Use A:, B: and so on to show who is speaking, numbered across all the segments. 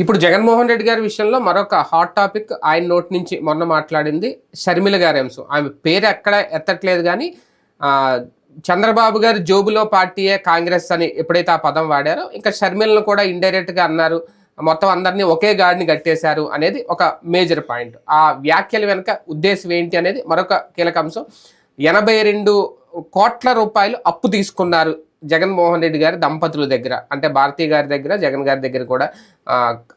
A: ఇప్పుడు జగన్మోహన్ రెడ్డి గారి విషయంలో మరొక హాట్ టాపిక్ ఆయన నోటి నుంచి మొన్న మాట్లాడింది షర్మిల గారి అంశం. ఆమె పేరు ఎక్కడ ఎత్తట్లేదు కానీ చంద్రబాబు గారు జోబులో పార్టీయే కాంగ్రెస్ అని ఎప్పుడైతే ఆ పదం వాడారో ఇంకా షర్మిలను కూడా ఇండైరెక్ట్గా అన్నారు. మొత్తం అందరినీ ఒకే గాడిని కట్టేశారు అనేది ఒక మేజర్ పాయింట్ ఆ వ్యాఖ్యల వెనుక ఉద్దేశం ఏంటి అనేది మరొక కీలక అంశం. ఎనభై రెండు కోట్ల రూపాయలు అప్పు తీసుకున్నారు జగన్మోహన్ రెడ్డి గారి దంపతుల దగ్గర అంటే భారతీ గారి దగ్గర జగన్ గారి దగ్గర కూడా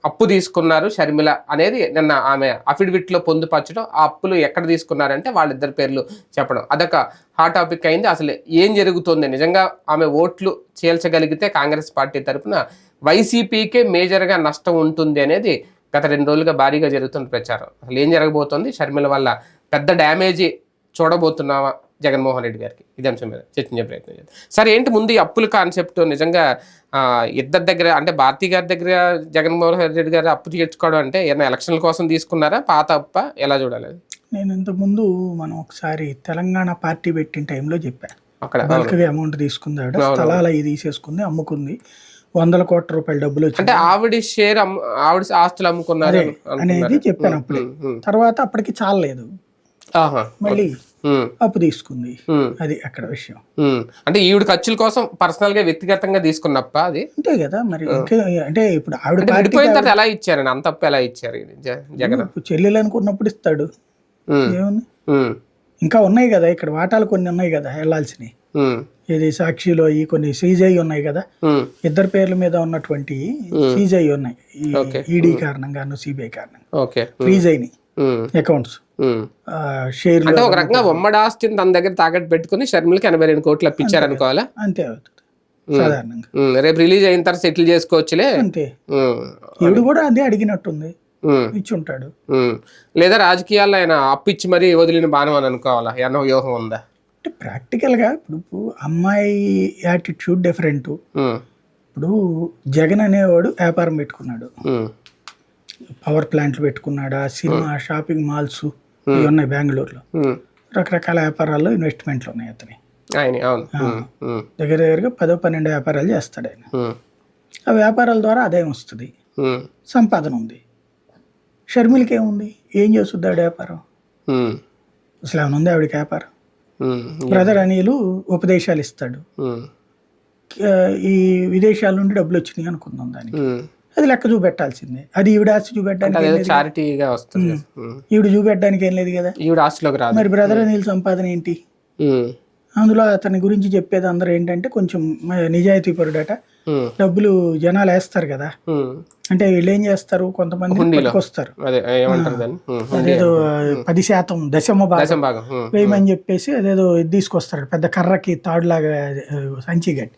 A: అప్పు తీసుకున్నారు షర్మిల అనేది నిన్న ఆమె అఫిడవిట్లో పొందుపరచడం ఆ అప్పులు ఎక్కడ తీసుకున్నారంటే వాళ్ళిద్దరి పేర్లు చెప్పడం. అదొక హాట్ టాపిక్ అయింది. అసలు ఏం జరుగుతుంది? నిజంగా ఆమె ఓట్లు చీల్చగలిగితే కాంగ్రెస్ పార్టీ తరఫున వైసీపీకే మేజర్గా నష్టం ఉంటుంది అనేది గత రెండు రోజులుగా భారీగా జరుగుతున్న ప్రచారం. అసలు ఏం జరగబోతోంది? షర్మిల వల్ల పెద్ద డ్యామేజీ చూడబోతున్నావా? జగన్మోహన్ రెడ్డి గారికి. ఇది అంశం మీద చర్చించే ప్రయత్నం చేద్దాం. సరే ఏంటి ముందు ఈ అప్పుల కాన్సెప్ట్ నిజంగా ఇద్దరి దగ్గర అంటే భారతీ గారి దగ్గర జగన్మోహన్ రెడ్డి గారు అప్పు తీర్చుకోవడం అంటే ఏమైనా ఎలక్షన్ల కోసం తీసుకున్నారా? పాత అప్ప ఎలా చూడాలి?
B: నేను ఇంతకుముందు మనం ఒకసారి తెలంగాణ పార్టీ పెట్టిన టైంలో చెప్పా.
A: అక్కడ
B: బల్క్గా అమౌంట్ తీసుకుంది ఆవిడ స్థలాలు అవి తీసేసుకుంది అమ్ముకుంది. వందల కోట్ల రూపాయల డబ్బులు
A: అంటే ఆవిడ షేర్ ఆవిడ ఆస్తులు అమ్ముకున్నారు
B: అనేది చెప్పాను అప్పుడే. తర్వాత అప్పటికి చాలలేదు. మళ్ళీ అప్పు తీసుకుంది. అది అక్కడ విషయం.
A: అంటే ఈవిడ ఖర్చుల కోసం పర్సనల్గా వ్యక్తిగతంగా తీసుకున్నప్ప అది?
B: అంతే కదా మరి. అంటే ఇప్పుడు ఆవిడ
A: విడిపోయిన తర్వాత ఎలా ఇచ్చారండి? అంత అప్పు ఎలా ఇచ్చారు జగన్?
B: చెల్లెలు అనుకున్నప్పుడు ఇస్తాడు. ఏముంది? ఇంకా ఉన్నాయి కదా ఇక్కడ వాటాలు కొన్ని ఉన్నాయి కదా వెళ్ళాల్సినవి ఇది సాక్షిలో ఈ కొన్ని సీజై ఉన్నాయి కదా. ఇద్దరు పేర్ల మీద ఉన్నటువంటి సీజై ఉన్నాయి. ఈడీ కారణంగాను సిబిఐ కారణంగా. ఫ్రీజ్ అయినాయి అకౌంట్స్. షేర్లు
A: అంటే ఒక రకంగా ఉమ్మడి ఆస్తిని తన దగ్గర తాకట్టు పెట్టుకుని షర్మిలకి ఎనభై రెండు కోట్లు అప్పించారు అనుకోవాలా?
B: అంతే అవుతుంది. సాధారణంగా.
A: రేపు రిలీజ్ అయిన తర్వాత సెటిల్ చేసుకోవచ్చులే?
B: అంతే. ఈవిడ కూడా అదే అడిగినట్టుంది.
A: ఉమ్,
B: ఇచ్చి ఉంటాడు
A: ఉమ్. లేదా రాజకీయాల్లో ఆయన అప్పు ఇచ్చి మరీ వదిలిన బాణం అని అనుకోవాలా? ఏమన్నా వ్యూహం ఉందా?
B: అంటే ప్రాక్టికల్గా ఇప్పుడు అమ్మాయి యాటిట్యూడ్ డిఫరెంట్. ఇప్పుడు జగన్ అనేవాడు వ్యాపారం పెట్టుకున్నాడు. పవర్ ప్లాంట్లు పెట్టుకున్నాడు ఆ సినిమా షాపింగ్ మాల్స్. ఇవి ఉన్నాయి బెంగళూరులో.
A: ఉమ్.
B: రకరకాల వ్యాపారాల్లో ఇన్వెస్ట్మెంట్లు ఉన్నాయి అతని.
A: ఉమ్,
B: దగ్గర దగ్గరగా పదో పన్నెండు వ్యాపారాలు చేస్తాడు ఆయన. ఆ వ్యాపారాల ద్వారా ఆదాయం వస్తుంది. సంపాదన ఉంది. షర్మిలకి ఏముంది? ఏం చేస్తుంది ఆవిడ వ్యాపారం? అసలు ఏమైనా ఉంది ఆవిడకి వ్యాపారం? బ్రదర్ అనిలు ఉపదేశాలు ఇస్తాడు. ఈ విదేశాల నుండి డబ్బులు వచ్చినాయి అనుకుందాం దానికి. అది లెక్క చూపెట్టాల్సిందే. అది ఈవిడ ఆస్తి చూపెట్టడానికి.
A: చారిటీగా వస్తుంది.
B: ఈవిడ చూపెట్టడానికి ఏం లేదు కదా.
A: ఈవిడ ఆస్తిలోకి రాదు.
B: మరి బ్రదర్ అనిల్ సంపాదన ఏంటి? అందులో అతని గురించి చెప్పేది అందరూ ఏంటంటే కొంచెం నిజాయితీ పరుడట. డబ్బులు జనాలు వేస్తారు కదా. అంటే వీళ్ళు ఏం చేస్తారు? కొంతమంది
A: ఉమ్,
B: అదేదో పది శాతం దశమ భాగం. వేయమని చెప్పేసి అదేదో ఇది తీసుకొస్తాడు పెద్ద కర్రకి తాడులాగా సంచి గట్టి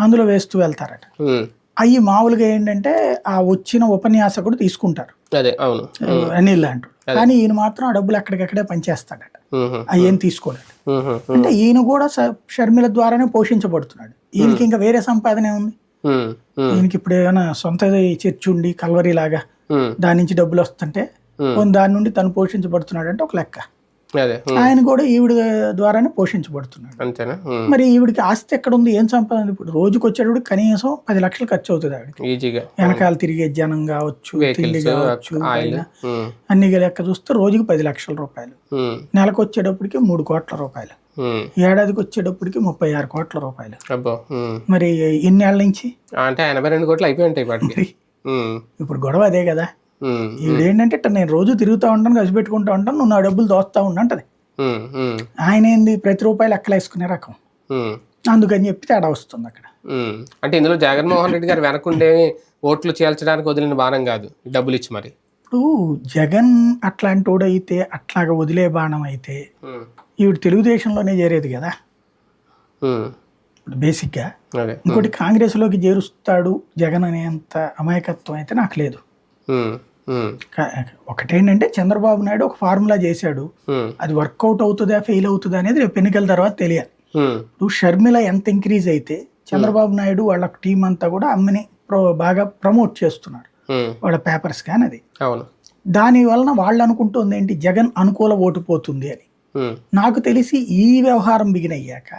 B: అందులో వేస్తూ వెళ్తారట. అవి మామూలుగా ఏంటంటే ఆ వచ్చిన ఉపన్యాసకుడు తీసుకుంటారు.
A: అదే అవును.
B: అనిల్ అంటాడు కానీ ఈయన మాత్రం ఆ డబ్బులు అక్కడికక్కడే పనిచేస్తాడట.
A: ఉమ్, ఉమ్,
B: అంటే ఈయన కూడా షర్మిల ద్వారానే పోషించబడుతున్నాడు. ఈయనకి ఇంకా వేరే సంపాదన
A: ఉమ్,
B: ఈయనకి ఇప్పుడు ఏమైనా సొంత చర్చి ఉండి కల్వరి లాగా దాని నుంచి డబ్బులు వస్తుంటే దాని నుండి తను పోషించబడుతున్నాడు అంటే ఒక లెక్క. ఆయన కూడా ఈవిడ ద్వారానే పోషించబడుతున్నాడు.
A: అంతేనా?
B: మరి ఈవిడికి ఆస్తి ఎక్కడ ఉంది ఏం సంపాదన? ఇప్పుడు రోజుకి వచ్చేటప్పుడు కనీసం పది లక్షలు ఖర్చు అవుతుంది ఆవిడకి.
A: ఈజీగా.
B: వెనకాల తిరిగే జనం కావచ్చు తిండి కావచ్చు అన్ని లెక్క చూస్తే రోజుకి పది లక్షల రూపాయలు. నెలకు వచ్చేటప్పటికి మూడు కోట్ల రూపాయలు. ఏడాదికి వచ్చేటప్పటికి ముప్పై ఆరు కోట్ల రూపాయలు. మరి ఇన్నేళ్ళ నుంచి?
A: అంటే ఎనభై రెండు కోట్లు అయిపోయి ఉంటాయి
B: ఇప్పుడు గొడవ అదే కదా. ఇట్ట నేను రోజు తిరుగుతూ ఉంటాను ఖర్చు పెట్టుకుంటూ ఉంటాను నువ్వు నా డబ్బులు దోస్తా ఉండంటది ఆయన ఏంది? ప్రతి రూపాయలు ఎక్కలేసుకునే రకం. అందుకని చెప్పి తేడా వస్తుంది అక్కడ.
A: అంటే ఇందులో జగన్మోహన్ రెడ్డి గారు వెనకుండే ఓట్లు చేల్చడానికి వదిలిన బాణం కాదు డబ్బులు ఇచ్చి మరి.
B: ఇప్పుడు జగన్ అట్లాంటి అయితే అట్లాగా వదిలే బాణం అయితే ఈవిడ తెలుగుదేశంలోనే చేరేది కదా. బేసిక్గా. ఇంకోటి కాంగ్రెస్లోకి చేరుస్తాడు జగన్ అనేంత అమాయకత్వం అయితే నాకు లేదు. ఒకటేంటంటే చంద్రబాబు నాయుడు ఒక ఫార్ములా చేశాడు. అది వర్కౌట్ అవుతుందా ఫెయిల్ అవుతుందా అనేది రేపు ఎన్నికల తర్వాత తెలియాలి. ఇప్పుడు షర్మిల ఎంత ఇంక్రీజ్ అయితే చంద్రబాబు నాయుడు వాళ్ళ టీం అంతా కూడా అమ్మని ప్రో బాగా ప్రమోట్ చేస్తున్నారు. వాళ్ళ పేపర్స్ కానీ అది. దాని వలన వాళ్ళు అనుకుంటుంది ఏంటి జగన్ అనుకూల ఓటు పోతుంది అని. నాకు తెలిసి ఈ వ్యవహారం బిగిన్ అయ్యాక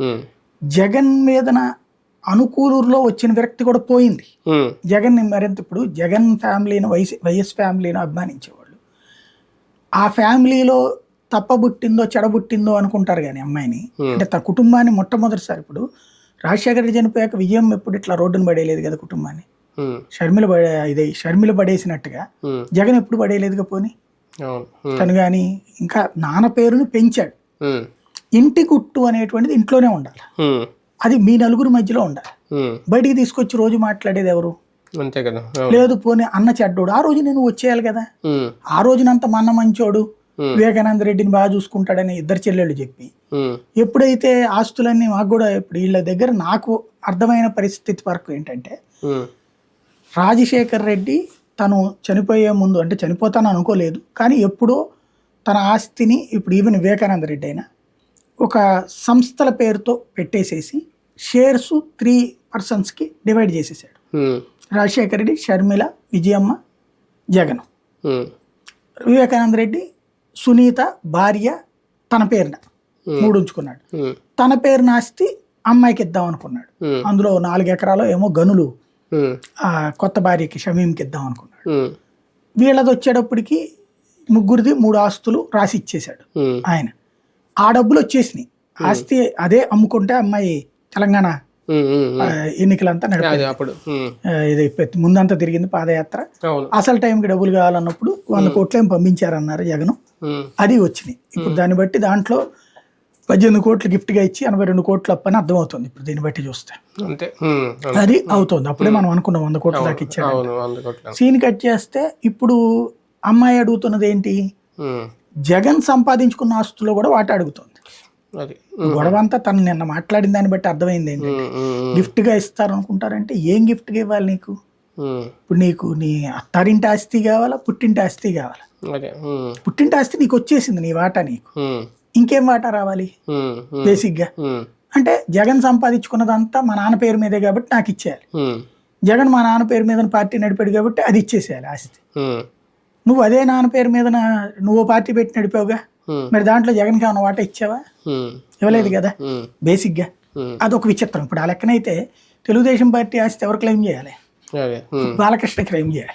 A: ఉమ్,
B: జగన్ మీదన అనుకూలూరులో వచ్చిన విరక్తి కూడా పోయింది. జగన్ మరింత ఇప్పుడు జగన్ ఫ్యామిలీని వైఎస్ వైఎస్ ఫ్యామిలీని అభిమానించేవాళ్ళు. ఆ ఫ్యామిలీలో తప్పబుట్టిందో చెడబుట్టిందో అనుకుంటారు కానీ అమ్మాయిని. అంటే తన కుటుంబాన్ని మొట్టమొదటిసారి ఇప్పుడు రాజశేఖర రెడ్డి చనిపోయాక విజయం ఎప్పుడు ఇట్లా రోడ్డును పడేయలేదు కదా కుటుంబాన్ని. షర్మిల పడే ఇది షర్మిల పడేసినట్టుగా జగన్ ఎప్పుడు పడేయలేదుగా పోని? తను కానీ ఇంకా నాన్న పేరుని పెంచాడు. ఇంటి గుట్టు అనేటువంటిది ఇంట్లోనే ఉండాలి. అది మీ నలుగురు మధ్యలో ఉండాలి. బయటికి తీసుకొచ్చి రోజు మాట్లాడేది ఎవరు?
A: అంతే కదా.
B: లేదు పోనీ అన్న చెడ్డోడు. ఆ రోజు నేను వచ్చేయాలి కదా. ఆ రోజునంత మా అన్న మంచోడు వివేకానంద రెడ్డిని బాగా చూసుకుంటాడని ఇద్దరు చెల్లెళ్ళు చెప్పి. ఎప్పుడైతే ఆస్తులన్నీ మాకు కూడా ఇప్పుడు వీళ్ళ దగ్గర నాకు అర్థమైన పరిస్థితి వరకు ఏంటంటే రాజశేఖర్ రెడ్డి తను చనిపోయే ముందు అంటే చనిపోతాను అనుకోలేదు. కానీ ఎప్పుడో తన ఆస్తిని ఇప్పుడు ఈవెన్ వివేకానంద రెడ్డి అయినా ఒక సంస్థల పేరుతో పెట్టేసేసి షేర్స్ త్రీ పర్సన్స్కి డివైడ్ చేసేసాడు. రాజశేఖర్ రెడ్డి షర్మిల విజయమ్మ జగన్. వివేకానంద రెడ్డి సునీత భార్య తన పేరున. మూడు ఉంచుకున్నాడు. తన పేరున ఆస్తి అమ్మాయికి ఇద్దాం అనుకున్నాడు. అందులో నాలుగు ఎకరాలు ఏమో గనులు కొత్త భార్యకి షమీంకి ఇద్దాం అనుకున్నాడు. వీళ్ళది వచ్చేటప్పటికి ముగ్గురిది మూడు ఆస్తులు రాసి ఇచ్చేశాడు ఆయన. ఆ డబ్బులు వచ్చేసినాయి. ఆస్తి అదే అమ్ముకుంటే అమ్మాయి తెలంగాణ ఎన్నికలంతా నడిపారు
A: అప్పుడు
B: ఇది ముందంతా తిరిగింది పాదయాత్ర. అసలు టైంకి డబ్బులు కావాలన్నప్పుడు వంద కోట్లు ఏం పంపించారన్నారు జగన్. అది వచ్చినాయి. ఇప్పుడు దాన్ని బట్టి దాంట్లో పద్దెనిమిది కోట్లు గిఫ్ట్గా ఇచ్చి ఎనభై రెండు కోట్లు అప్పని అర్థమవుతుంది. ఇప్పుడు దీన్ని బట్టి చూస్తే.
A: అంతే.
B: అది అవుతుంది. అప్పుడే మనం అనుకున్నాం వంద కోట్ల దాకా ఇచ్చాడు సీన్ కట్ చేస్తే ఇప్పుడు అమ్మాయి అడుగుతున్నది ఏంటి? జగన్ సంపాదించుకున్న ఆస్తులో కూడా వాట అడుగుతుంది. గొడవ అంతా తను నిన్న మాట్లాడిన దాన్ని బట్టి అర్థమైంది ఏంటి?
A: ఉమ్, ఉమ్,
B: గిఫ్ట్గా ఇస్తారనుకుంటారంటే ఏం గిఫ్ట్గా ఇవ్వాలి నీకు? ఇప్పుడు నీకు నీ అత్తారింటి ఆస్తి కావాలా పుట్టింటి ఆస్తి కావాలా? పుట్టింటి ఆస్తి నీకు వచ్చేసింది నీ వాటా నీకు. ఇంకేం వాటా రావాలి?
A: ఉమ్, ఉమ్,
B: బేసిక్గా
A: ఉమ్,
B: అంటే జగన్ సంపాదించుకున్నదంతా మా నాన్న పేరు మీదే కాబట్టి నాకు ఇచ్చేయాలి. జగన్ మా నాన్న పేరు మీద పార్టీ నడిపాడు కాబట్టి అది ఇచ్చేసేయాలి ఆస్తి. నువ్వు అదే నాన్న పేరు మీద నువ్వు పార్టీ పెట్టి నడిపావుగా? మరి దాంట్లో జగన్కి ఏమైనా వాటా ఇచ్చావా? ఇవ్వలేదు కదా?
A: ఉమ్,
B: బేసిక్గా
A: ఉమ్,
B: అదొక విచిత్రం. ఇప్పుడు ఆ లెక్కనైతే తెలుగుదేశం పార్టీ ఆస్తి ఎవరు క్లెయిమ్ చేయాలి? బాలకృష్ణ క్లెయిమ్ చేయాలి.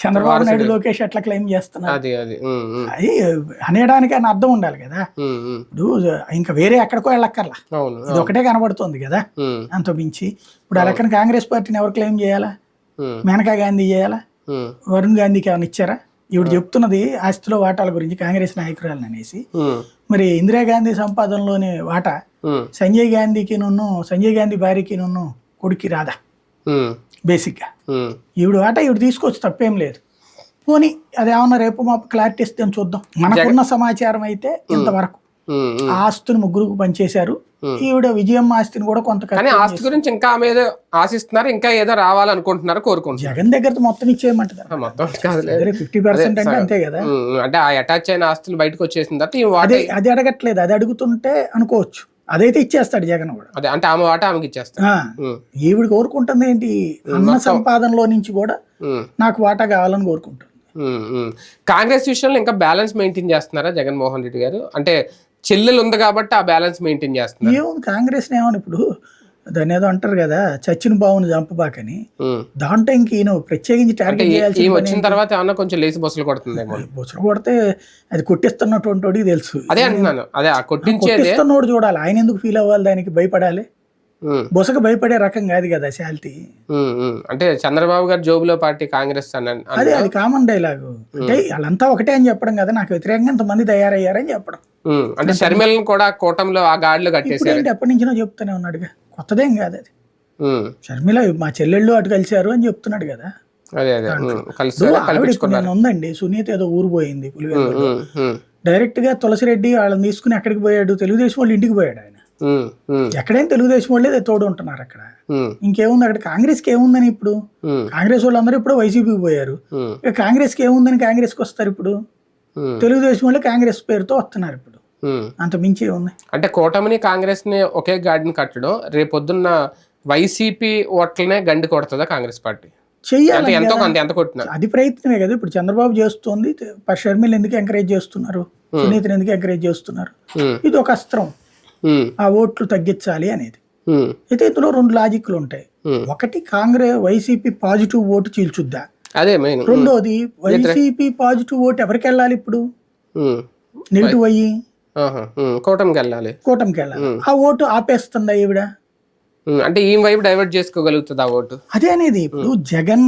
B: చంద్రబాబు నాయుడు లోకేష్ ఎట్లా క్లెయిమ్ చేస్తున్నారు?
A: అది
B: అనేయడానికి అని అర్థం ఉండాలి కదా? ఇప్పుడు ఇంకా వేరే ఎక్కడికో వెళ్ళక్కర్లా. ఇది ఒకటే కనబడుతుంది కదా? అంత మించి. ఇప్పుడు ఆ లెక్కన కాంగ్రెస్ పార్టీని ఎవరు క్లెయిమ్ చేయాలా? మేనకా గాంధీ చేయాలా? వరుణ్ గాంధీకి ఏమైనా ఇచ్చారా? ఇవిడు చెప్తున్నది ఆస్తిలో వాటాల గురించి కాంగ్రెస్ నాయకురాలు అనేసి. మరి ఇందిరాగాంధీ సంపాదనలోని వాటా సంజయ్ గాంధీకి నున్ను సంజయ్ గాంధీ భార్యకి నున్ను కొడుక్కి రాదా?
A: ఉమ్,
B: బేసిక్గా.
A: ఉమ్,
B: ఈవిడ వాటా ఈవిడ తీసుకోవచ్చు తప్పేం లేదు. పోనీ అదేమన్నా రేపు మా క్లారిటీ ఇస్తే చూద్దాం. మనకున్న సమాచారం అయితే ఇంతవరకు. ఆ. ఆస్తుని ముగ్గురుకు పనిచేశారు. ఈవిడ విజయం ఆస్తిని కూడా కొంత
A: కానీ ఆస్తి గురించి ఇంకా ఆమె ఏదో ఆశిస్తున్నారు ఇంకా ఏదో రావాలనుకుంటున్నారు కోరుకుంటున్నారు.
B: జగన్ దగ్గర మొత్తం ఇచ్చేయమంటారు
A: మొత్తం కాదులే
B: ఫిఫ్టీ పర్సెంట్ అంటే అంతే కదా.
A: అంటే ఆ అటాచ్ అయిన ఆస్తులు బయటకు వచ్చేసిన తర్వాత
B: అదే అది అడగట్లేదు. అది అడుగుతుంటే అనుకోవచ్చు. అదైతే ఇచ్చేస్తాడు జగన్ కూడా.
A: అదే అంటే ఆమె వాటా ఆమెకి ఉమ్,
B: ఈవిడ కోరుకుంటుంది ఏంటి? అన్న సంపాదనలో నుంచి కూడా నాకు వాటా కావాలని కోరుకుంటుంది.
A: ఉమ్. కాంగ్రెస్ విషయంలో ఇంకా బ్యాలెన్స్ మెయింటైన్ చేస్తున్నారా జగన్మోహన్ రెడ్డి గారు? అంటే చెల్లెలు ఉంది కాబట్టి ఆ బ్యాలెన్స్ మెయింటైన్ చేస్తున్నారు.
B: ఏముంది కాంగ్రెస్ ఏమని ఇప్పుడు దాన్ని ఏదో అంటారు కదా చచ్చిన బావుని చంపబాకని. దాంట్లో ఇంక ఈయన ప్రత్యేకించి టార్గెట్ చేయాల్సిన
A: వచ్చిన తర్వాత ఏమన్నా కొంచెం లేచి బస్సులు కొడుతుందేమో.
B: బుసలు కొడితే అది కొట్టిస్తున్నటువంటి తెలుసు.
A: అదే అంటున్నాను. అదే
B: కొట్టిస్తున్నోడు చూడాలి. ఆయన ఎందుకు ఫీల్ అవ్వాలి? దానికి భయపడాలి? బుసకు భయపడే రకం కాదు కదా శాల్తీ.
A: అంటే చంద్రబాబు గారు జోబులో పార్టీ కాంగ్రెస్
B: అదే అది కామన్ డైలాగు అంటే వాళ్ళంతా ఒకటే అని చెప్పడం కదా నాకు వ్యతిరేకంగా ఇంతమంది తయారయ్యారని చెప్పడం.
A: అంటే షర్మిలను కూడా కూటమిలో ఆ గాడిలో
B: ఏంటి ఎప్పటి నుంచినో చెప్తూనే ఉన్నాడుగా కొత్తదేం కాదు అది. షర్మిల మా చెల్లెళ్ళు అటు కలిశారు అని చెప్తున్నాడు కదా. నేను ఉందండి సునీత ఏదో ఊరు పోయింది పులివెందులు. డైరెక్ట్గా తులసిరెడ్డి వాళ్ళని తీసుకుని ఎక్కడికి పోయాడు? తెలుగుదేశం వాళ్ళు ఇంటికి పోయాడు ఆయన. ఎక్కడైనా తెలుగుదేశం వాళ్ళే తోడు ఉంటున్నారు అక్కడ. ఇంకేముంది అక్కడ కాంగ్రెస్కి ఏముందని ఇప్పుడు? కాంగ్రెస్ వాళ్ళందరూ ఇప్పుడు వైసీపీకి పోయారు. ఇక కాంగ్రెస్కి ఏముందని కాంగ్రెస్కి వస్తారు ఇప్పుడు? తెలుగుదేశం వాళ్ళు కాంగ్రెస్ పేరుతో వస్తున్నారు ఇప్పుడు. అంత మించి ఏముంది?
A: అంటే కూటమిని కాంగ్రెస్ని ఒకే గాడిని కట్టడం రేపొద్దున్న వైసీపీ ఓట్లనే గండి కొడుతుందా కాంగ్రెస్ పార్టీ?
B: చెయ్యాలి
A: ఎంతో కొంత ఎంత కొట్టినా.
B: అది ప్రయత్నమే కదా. ఇప్పుడు చంద్రబాబు చేస్తోంది. షర్మిల ఎందుకు ఎంకరేజ్ చేస్తున్నారు? సునీతని ఎందుకు ఎంకరేజ్ చేస్తున్నారు? ఇది ఒక అస్త్రం. ఆ ఓట్లు తగ్గించాలి అనేది. అయితే ఇందులో రెండు లాజిక్లు ఉంటాయి. ఒకటి కాంగ్రెస్ వైసీపీ పాజిటివ్ ఓటు చీల్చుద్దా?
A: అదే
B: రెండోది వైసీపీ పాజిటివ్ ఓటు ఎవరికి వెళ్ళాలి ఇప్పుడు? నెగిటివ్ అయ్యి
A: కూటమికి వెళ్ళాలి.
B: కూటమికి వెళ్ళాలి. ఆ ఓటు ఆపేస్తుందా ఈవిడ?
A: అంటే ఈ వైపు డైవర్ట్ చేసుకోగలుగుతుంది ఆ ఓటు?
B: అదే అనేది ఇప్పుడు జగన్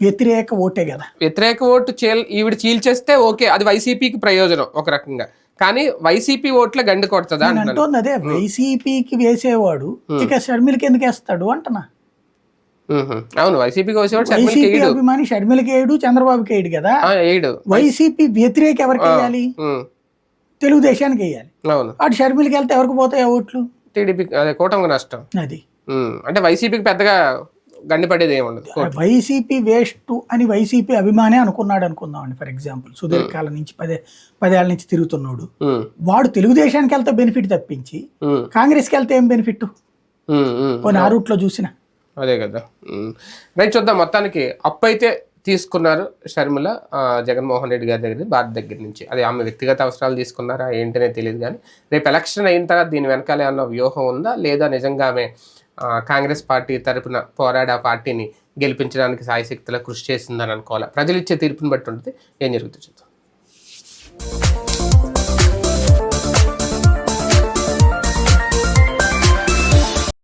B: వ్యతిరేక ఓటే కదా.
A: వ్యతిరేక ఓటు చీల్ ఈవిడ చీల్చేస్తే ఓకే అది వైసీపీకి ప్రయోజనం ఒక రకంగా. కానీ వైసీపీ ఓట్ల గండి కొడుతుందా
B: అంటోంది అదే వైసీపీకి వేసేవాడు ఇక షర్మిలకి ఎందుకు వేస్తాడు అంటున్నా.
A: ఉహు. అవును వైసీపీకి షర్మిలకి
B: వైసీపీ అభిమాని షర్మిలకి వేయడు చంద్రబాబుకి వేయడు కదా.
A: వేయడు.
B: వైసీపీ వ్యతిరేక ఎవరికి వేయాలి? తెలుగుదేశానికి వేయాలి.
A: అవును.
B: అటు షర్మిలకి వెళ్తే ఎవరికి పోతాయి ఓట్లు?
A: టీడీపీ అదే కూటమికి నష్టం.
B: అది.
A: అంటే వైసీపీకి పెద్దగా గండి పడేది ఏమి ఉండదు
B: వైసీపీ వేస్ట్ అని వైసీపీ అభిమానే అనుకున్నాడు అనుకుందామండి ఫర్ ఎగ్జాంపుల్. సుదీర్ఘకాలం నుంచి పదే పదేళ్ళ నుంచి తిరుగుతున్నాడు. వాడు తెలుగుదేశానికి వెళ్తే బెనిఫిట్ తప్పించి కాంగ్రెస్కి వెళ్తే ఏం బెనిఫిట్. పోనీ ఆ రూట్లో చూసిన.
A: అదే కదా. రైట్ చూద్దాం. మొత్తానికి అప్పు అయితే తీసుకున్నారు షర్మిల జగన్మోహన్ రెడ్డి గారి దగ్గర భారత్ దగ్గర నుంచి. అది ఆమె వ్యక్తిగత అవసరాలు తీసుకున్నారా ఏంటనే తెలియదు కానీ రేపు ఎలక్షన్ అయిన తర్వాత దీని వెనకాల ఏమన్నా వ్యూహం ఉందా? లేదా నిజంగా ఆమె కాంగ్రెస్ పార్టీ తరపున పోరాడే ఆ పార్టీని గెలిపించడానికి సాయశక్తిలో కృషి చేసిందని అనుకోవాలి? ప్రజలు ఇచ్చే తీర్పుని బట్టి ఉంటుంది. ఏం జరుగుతుంది చూద్దాం.